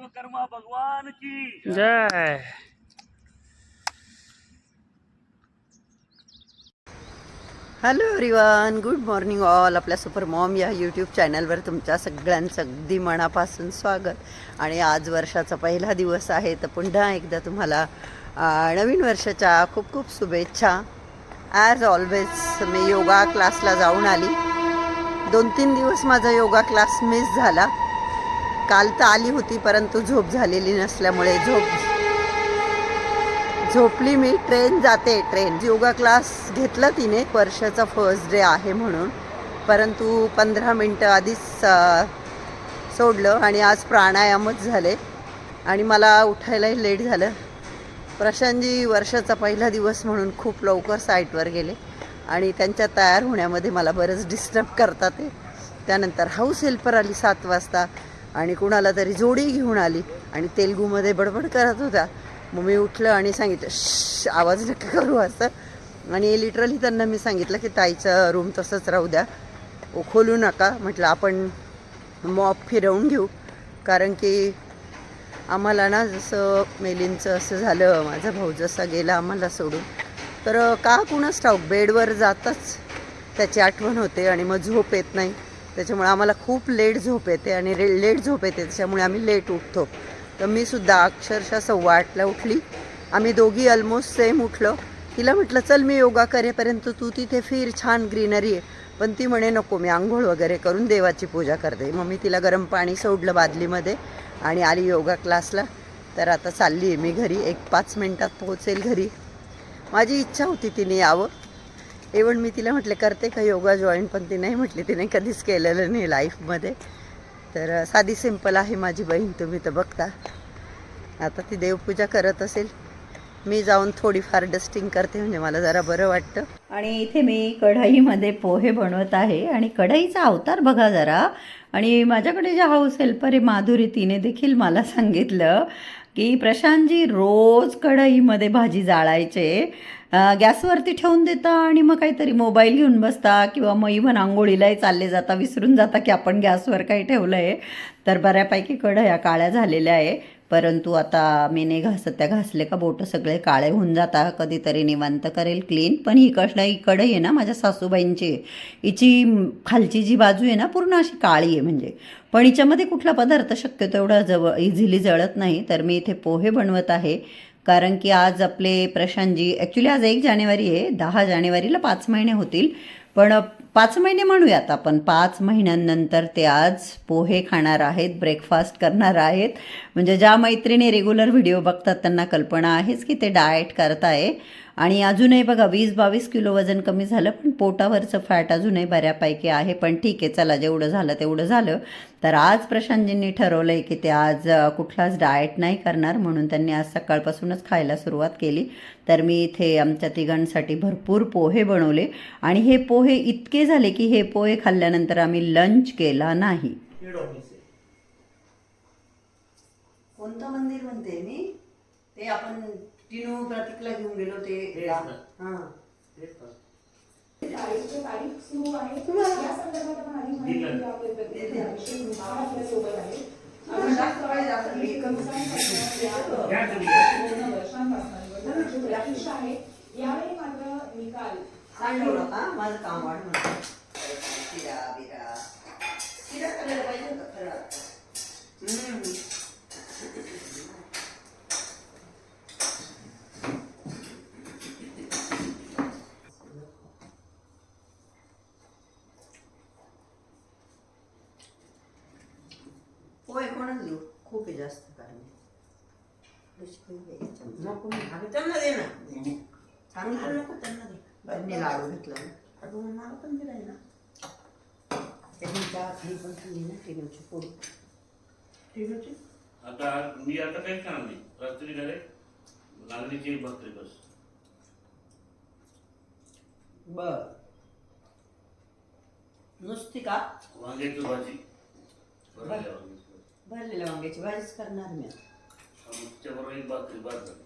विश्वकर्मा भगवान की जय। Hello everyone good morning all आपल्या सुपर मॉम या यूट्यूब चॅनलवर तुमच्या सगळ्यांचं अगदी मनापासून स्वागत. आणि आज वर्षाचा पहिला दिवस आहे तर पुन्हा एकदा तुम्हाला नवीन वर्षाच्या खूप खूप शुभेच्छा. ॲज ऑलवेज मी योगा क्लासला जाऊन आली. दोन तीन दिवस माझा योगा क्लास मिस झाला. काल तर आली होती परंतु झोप झालेली नसल्यामुळे झोप झोपली मी. ट्रेन जाते. ट्रेन. योगा क्लास घेतला तिने. वर्षाचा फर्स्ट डे आहे म्हणून. परंतु पंधरा मिनटं आधीच सोडलं आणि आज प्राणायामच झाले. आणि मला उठायलाही लेट झालं. प्रशांतजी वर्षाचा पहिला दिवस म्हणून खूप लवकर साईटवर गेले. आणि त्यांच्या तयार होण्यामध्ये मला बरंच डिस्टर्ब करतात ते. त्यानंतर हाऊस हेल्पर आली सात वाजता. आणि कुणाला तरी जोडी घेऊन आली आणि तेलगूमध्ये बडबड करत होता. मग मी उठलं आणि सांगितलं श आवाज नक्की करू असं. आणि लिटरली त्यांना मी सांगितलं की ताईचं रूम तसंच राहू द्या. ओ खोलू नका. म्हटलं आपण मॉप फिरवून घेऊ. कारण की आम्हाला ना जसं मेलींचं असं झालं माझा भाऊ जसा गेला आम्हाला सोडून तर का कुणाच ठाऊक बेडवर जाताच त्याची आठवण होते आणि मग झोप येत नाही. त्याच्यामुळे आम्हाला खूप लेट झोप येते आणि रे लेट झोप येते त्याच्यामुळे आम्ही लेट उठतो. तर मी सुद्धा अक्षरशः सव्वा आठला उठली. आम्ही दोघी ऑलमोस्ट सेम उठलो. तिला म्हटलं चल मी योगा करेपर्यंत तू तिथे फिर छान ग्रीनरी आहे. पण ती म्हणे नको मी आंघोळ वगैरे करून देवाची पूजा करते. मग मी तिला गरम पाणी सोडलं बादलीमध्ये आणि आली योगा क्लासला. तर आता चालली आहे मी घरी. एक पाच मिनटात पोहोचेल घरी. माझी इच्छा होती तिने यावं. इवन मी तिला म्हटले करते का योगा? जॉईन पण ती नाही म्हटली. तिने कधीच केलेलं नाही लाईफमध्ये तर साधी सिंपल आहे माझी बहीण तुम्ही तर बघता. आता ती देवपूजा करत असेल. मी जाऊन थोडीफार डस्टिंग करते म्हणजे मला जरा बरं वाटतं. आणि इथे मी कढईमध्ये पोहे बनवत आहे आणि कढईचा अवतार बघा जरा. आणि माझ्याकडे जे हाऊस हेल्पर आहे माधुरी तिने देखील मला सांगितलं. की प्रशांतजी रोज कढईमध्ये भाजी जाळायचे. गॅसवरती ठेवून देता आणि मग काहीतरी मोबाईल घेऊन बसता किंवा मग इव्हन आंघोळीलाही चालले जाता विसरून जाता की आपण गॅसवर काही ठेवलं आहे तर बऱ्यापैकी कढया काळ्या झालेल्या आहे. परंतु आता मी नाही घासत. त्या घासले का बोटं सगळे काळे होऊन जाता कधीतरी निवांत करेल क्लीन. पण इकडं इकडं आहे ना माझ्या सासूबाईंची. हिची खालची जी बाजू आहे ना पूर्ण अशी काळी आहे म्हणजे. पण हिच्यामध्ये कुठला पदार्थ शक्यतो एवढा जवळ इझिली जळत नाही. तर मी इथे पोहे बनवत आहे. कारण की आज आपले प्रशांतजी ॲक्च्युली आज एक जानेवारी आहे. दहा जानेवारीला पाच महिने होतील. पण पाच महिने म्हणूयात आपण. पाच महिन्यांनंतर ते आज पोहे खाणार आहेत ब्रेकफास्ट करणार आहेत. म्हणजे ज्या मैत्रिणी रेग्युलर व्हिडिओ बघतात त्यांना कल्पना आहेच की ते डाएट करताय. आणि अजूनही बघा वीस बावीस किलो वजन कमी झालं पण पोटावरचं फॅट अजूनही बऱ्यापैकी आहे. पण ठीक आहे चला जेवढं झालं तेवढं झालं. तर आज प्रशांतजींनी ठरवलं आहे की ते आज कुठलाच डाएट नाही करणार म्हणून त्यांनी आज सकाळपासूनच खायला सुरुवात केली. तर मी इथे आमच्या तिघांसाठी भरपूर पोहे बनवले. आणि हे पोहे इतके झाले की हे पोहे खाल्ल्यानंतर आम्ही लंच केला नाही. कोणतं मंदिर म्हणते मी? ते आपण टिनू प्रतीकला घेऊन गेलो ते हां शाळेची तारीख सुरू आहे या संदर्भात आपण आधी माहिती घेऊया. आपले प्रतिनिधी अभिषेक मिश्रा आपल्यासोबत आहेत. अभिषेक सवाई ही कंसाई पद्धत या पूर्ण वर्षांपासून निवडणुकीची प्रतीक्षा आहे यावेळी मात्र निकाल सांगू नका माझं काम वाढ बिरा करायला पाहिजे होता खरं आता. हम्म. होय कोणाच देऊ खूप आहे जास्त कारण नको मी अगं त्यांना दे ना. चांगलं नको त्यांना दे. त्यांनी लाडू घेतला ना. अगं मग मला पण दिलाय ना. त्यांनी चहा खाली पण खाल्ली ना टिनूची पोळी. टिनूची आता मी आता काही खाणार नाही. रात्री घरे नागरीची भाकरी बस. बर. नुसती का? वांग्याची भाजी. भरलेल्या वांग्याची. भाजीच करणार मी आणि त्याच्याबरोबर एक भाकरी भात झाली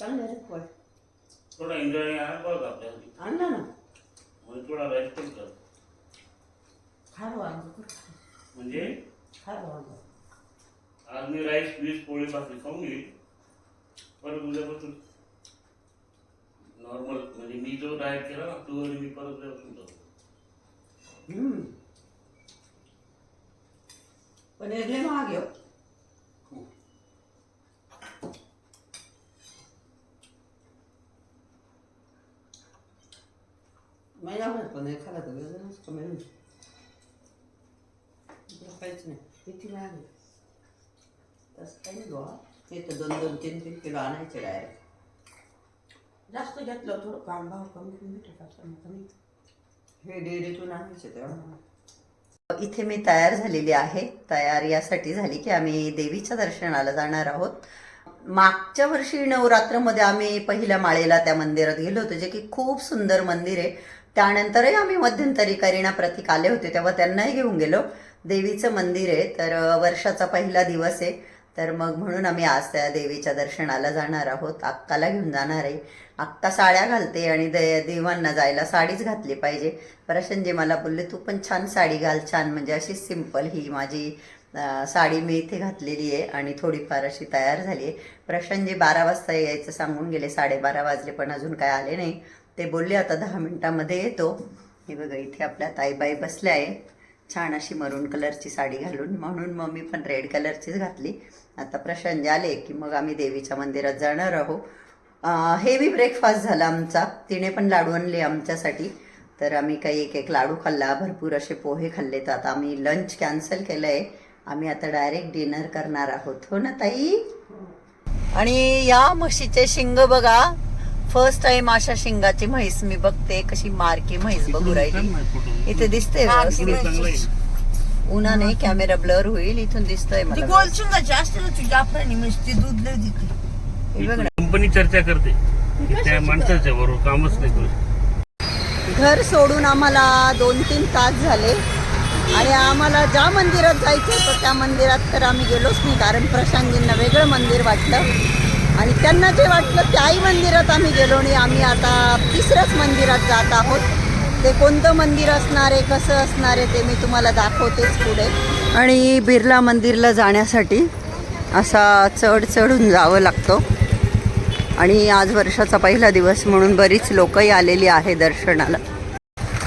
चांगलं रे पोळ थोडा एन्जॉय आहे बघ आपल्यासाठी. आणला ना म्हणजे थोडा राईस पण कर. म्हणजे? आज मी राईस वीस पोळी भाकरी खाऊन घेईल परत उद्यापासून नॉर्मल म्हणजे मी जो डाएट केला ना तो मी परत उद्यापासून करतो. नाही आवडत पनीर खाला तर वेगळं कमी होईल तुला काहीच नाही. किती महाग आहे. तसं काही नाही बुवा. ते तर दोन दोन तीन तीन किलो आणायचे डायरेक्ट जास्त घेतलं थोडं कांदा भाव कमी कमी टाकायचं कमी. हे डेअरीतून आणायचे तेव्हा. इथे मी तयार झालेली आहे. तयार यासाठी झाली की आम्ही देवीच्या दर्शनाला जाणार आहोत. मागच्या वर्षी नवरात्रमध्ये आम्ही पहिल्या माळेला त्या मंदिरात गेलो होतो जे की खूप सुंदर मंदिर आहे. त्यानंतरही आम्ही मध्यंतरी करीना प्रतीक आले होते तेव्हा त्यांनाही घेऊन गेलो. देवीचं मंदिर आहे तर वर्षाचा पहिला दिवस आहे. तर मग म्हणून आम्ही आज त्या देवीच्या दर्शनाला जाणार आहोत. अक्काला घेऊन जाणार आहे. आत्ता साड्या घालते आणि दे देवांना जायला साडीच घातली पाहिजे. प्रशांतजी मला बोलले तू पण छान साडी घाल छान म्हणजे अशी सिंपल ही माझी साडी मी इथे घातलेली आहे आणि थोडीफार अशी तयार झाली आहे. प्रशांतजी बारा वाजता यायचं सांगून गेले साडेबारा वाजले पण अजून काय आले नाही. ते बोलले आता दहा मिनटामध्ये येतो. हे बघा इथे आपल्या ताईबाई बसल्या आहे. छान अशी मरून कलरची साडी घालून म्हणून मग मी पण रेड कलरचीच घातली. आता प्रशांत आले की मग आम्ही देवीच्या मंदिरात जाणार आहोत. हेवी ब्रेकफास्ट झाला आमचा. तिने पण लाडू आणले आमच्यासाठी. तर आम्ही काही एक एक लाडू खाल्ला. भरपूर असे पोहे खाल्ले. तर आता आम्ही लंच कॅन्सल केलं आहे आम्ही आता डायरेक्ट डिनर करणार आहोत. हो ना ताई? आणि या म्हशीचे शिंग बघा. फर्स्ट टाइम अशा शिंगाची म्हैस मी बघते. कशी मारकी म्हैस बघू राहिली. इथे दिसते उन्हाने कॅमेरा ब्लर होईल. इथून दिसतंय मला. गोल शिंगाची असते ना तुझ्या जाफरानी म्हणजे दूध लय देते. हे बघ ना. कंपनी चर्चा करते. की त्या माणसाच्या बरोबर कामच नाही करू घर सोडून आम्हाला दोन तीन तास झाले. आणि आम्हाला ज्या मंदिरात जायचं होतं त्या मंदिरात तर आम्ही गेलोच नाही कारण प्रशांतजींना वेगळं मंदिर वाटलं. आणि त्यांना जे वाटलं त्याही मंदिरात आम्ही गेलो नाही. आम्ही आता तिसऱ्याच मंदिरात जात आहोत. ते कोणतं मंदिर असणार आहे कसं असणार आहे ते मी तुम्हाला दाखवतेच पुढे. आणि बिर्ला मंदिरला जाण्यासाठी असा चढ चढून जावं लागतो. आणि आज वर्षाचा पहिला दिवस म्हणून बरीच लोकही आलेली आहे दर्शनाला.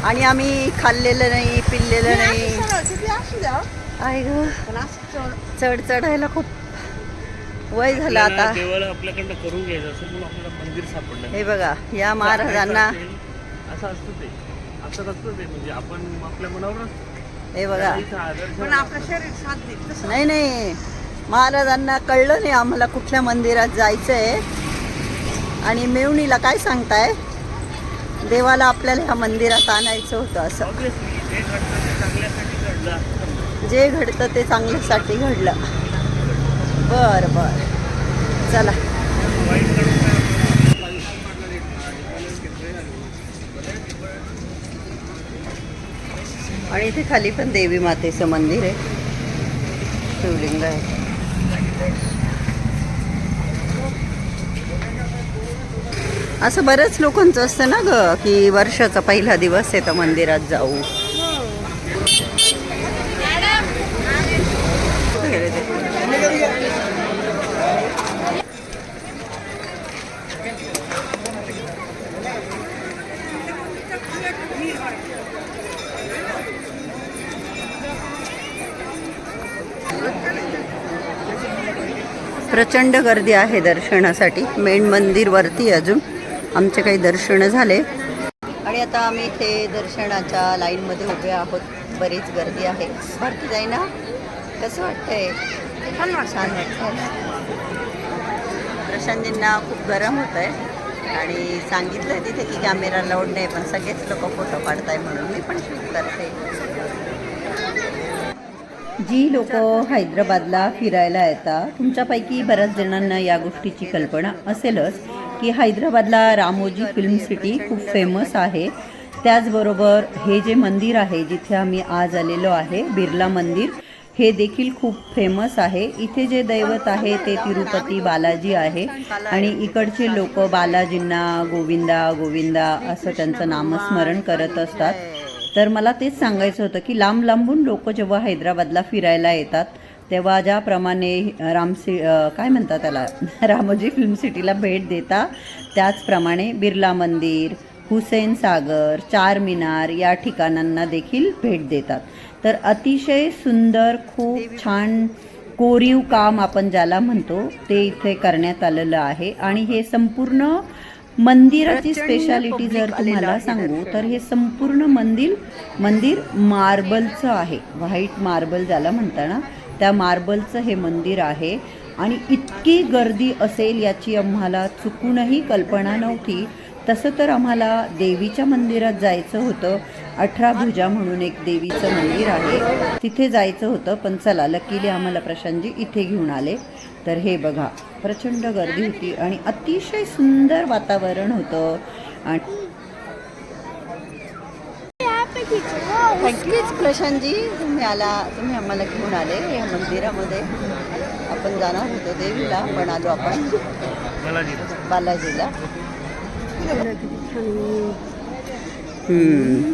आणि आम्ही खाल्लेलं नाही पिल्लेलं नाही. आहे ग चढ चढायला खूप वय झालं आता. हे बघा या महाराजांना असं असतं ते. असं असतं ते म्हणजे आपण आपल्या मनावरच हे बघा. नाही नाही. महाराजांना कळलं नाही आम्हाला कुठल्या मंदिरात जायचं आहे आणि मेवणीला काय सांगताय? देवाला आपल्याला ह्या मंदिरात आणायचं होतं असं. जे घडतं ते चांगल्यासाठी घडलं. बरं बरं. बर बर चला. आणि इथे खाली पण देवी मातेचं मंदिर आहे. शिवलिंग आहे. असं बऱ्याच लोकांचं असतं ना ग की वर्षाचा पहिला दिवस आहे तर मंदिरात जाऊ. प्रचंड गर्दी आहे दर्शनासाठी. मेन मंदिर वरती अजून. आमचे काही दर्शन झाले. आणि आता आम्ही इथे दर्शनाच्या लाईनमध्ये उभे आहोत. बरीच गर्दी आहे. भरती जाई ना कसं वाटतंय? छान वाटतंय. प्रशांतजींना खूप गरम होत आहे आणि सांगितलं तिथे की कॅमेरा लावून नाही पण सगळेच लोक फोटो काढताय म्हणून. मी पण शूट करते. जी लोक हैदराबादला फिरायला येतात तुमच्यापैकी बऱ्याच जणांना या गोष्टीची कल्पना असेलच. की हैदराबादला रामोजी फिल्म सिटी खूप फेमस आहे. त्याचबरोबर हे जे मंदिर आहे जिथे आम्ही आज आलेलो आहे बिर्ला मंदिर हे देखील खूप फेमस आहे. इथे जे दैवत आहे ते तिरुपती बालाजी आहे. आणि इकडचे लोक बालाजींना गोविंदा गोविंदा असं त्यांचं नामस्मरण करत असतात. तर मला तेच सांगायचं होतं की लांब लांबून लोक जेव्हा हैदराबादला फिरायला येतात तेव्हा ज्याप्रमाणे रामसी काय म्हणतात त्याला? रामोजी फिल्म सिटीला भेट देता त्याचप्रमाणे बिर्ला मंदिर हुसेन सागर चार मिनार या ठिकाणांना देखील भेट देतात. तर अतिशय सुंदर खूप छान कोरीव काम आपण ज्याला म्हणतो ते इथे करण्यात आलेलं आहे. आणि हे संपूर्ण मंदिराची स्पेशालिटी जर तुम्हाला सांगू. तर हे संपूर्ण मंदिर मंदिर मार्बलचं आहे. व्हाईट मार्बल ज्याला म्हणता ना त्या मार्बलचं हे मंदिर आहे. आणि इतकी गर्दी असेल याची आम्हाला चुकूनही कल्पना नव्हती. तसं तर आम्हाला देवीच्या मंदिरात जायचं होतं. अठरा भुजा म्हणून एक देवीचं मंदिर आहे. तिथे जायचं होतं पण चला लकीली आम्हाला प्रशांतजी इथे घेऊन आले. तर हे बघा प्रचंड गर्दी होती आणि अतिशय सुंदर वातावरण होतं. आणि थँक्यू प्रशांतजी तुम्ही आला तुम्ही आम्हाला घेऊन आले या मंदिरामध्ये. आपण जाणार होतो देवीला पण आलो आपण. बालाजी बालाजीला. हम्म.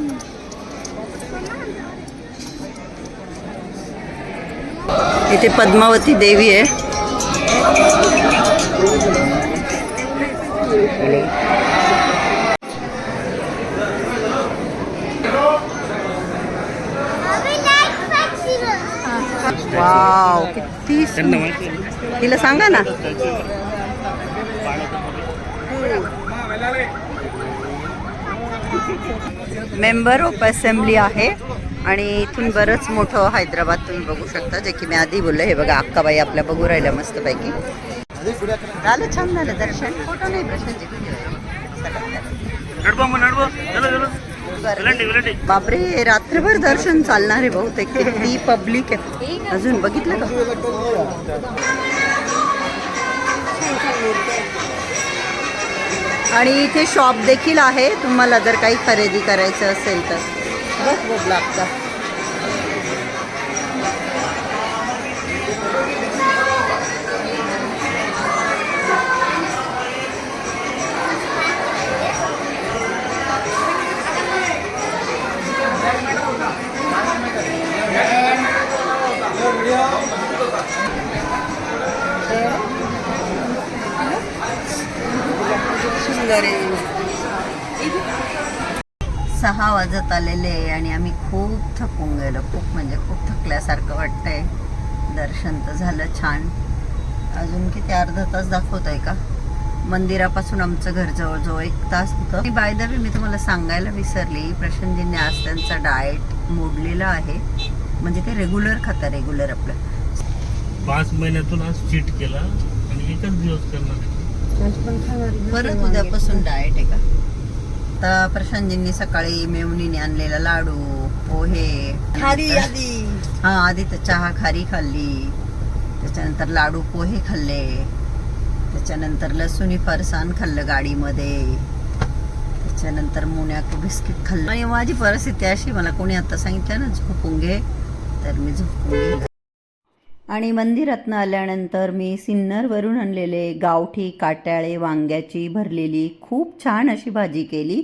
इथे पद्मावती देवी आहे. वाव किती? तिला सांगा ना. मेंबर ऑफ असेंब्ली आहे आणि इथून बरंच मोठं हैदराबाद तुम्ही बघू शकता जे की मी आधी बोलले. हे बघा अक्काबाई आपल्या बघू राहिल्या मस्तपैकी. झालं छान झालं दर्शन. फोटो नाही प्रशांतजी बापरे रात्रभर दर्शन चालणार आहे बहुतेक. किती पब्लिक आहे. अजून बघितलं का? आणि इथे शॉप देखील आहे. तुम्हाला जर काही खरेदी करायचं असेल तर. बस बघ लागतं वाजत आलेले आहे आणि आम्ही खूप थकून गेलो. खूप म्हणजे खूप थकल्यासारखं वाटतंय. दर्शन तर झालं छान. अजून किती अर्धा तास दाखवत आहे का? मंदिरापासून आमचं घर जवळजवळ एक तास होतं. बाय द वे मी तुम्हाला सांगायला विसरली. प्रशांतजींनी आज त्यांचा डाएट मोडलेला आहे. म्हणजे ते रेग्युलर खाता रेग्युलर आपलं. पाच महिन्यातून आज चीट केला आणि एकच दिवस करणार परत उद्यापासून डाएट आहे का? आता प्रशांतजींनी सकाळी मेवणीने आणलेला लाडू पोहे नंतर- हा आधी तर चहा खारी खाल्ली. त्याच्यानंतर लाडू पोहे खाल्ले. त्याच्यानंतर लसूणी फरसाण खाल्लं गाडीमध्ये. त्याच्यानंतर मुन्याक बिस्किट खाल्लं. आणि माझी परिस्थिती अशी मला कोणी आता सांगितलं ना झोपून घे. तर मी झोपून गेले. आणि मंदिरातनं आल्यानंतर मी सिन्नरवरून आणलेले गावठी काट्याळे वांग्याची भरलेली खूप छान अशी भाजी केली.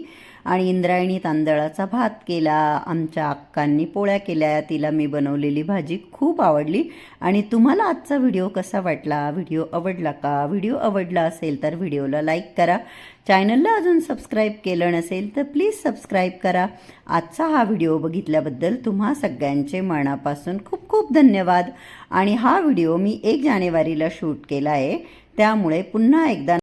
आणि इंद्रायणी तांदळाचा भात केला. आमच्या अक्कांनी पोळ्या केल्या. तिला मी बनवलेली भाजी खूप आवडली. आणि तुम्हाला आजचा व्हिडिओ कसा वाटला? व्हिडिओ आवडला का? व्हिडिओ आवडला असेल तर व्हिडिओला लाईक करा. चॅनलला अजून सबस्क्राईब केलं नसेल तर प्लीज सबस्क्राईब करा. आजचा हा व्हिडिओ बघितल्याबद्दल तुम्हा सगळ्यांचे मनापासून खूप खूप धन्यवाद. आणि हा व्हिडिओ मी एक जानेवारीला शूट केला आहे. त्यामुळे पुन्हा एकदा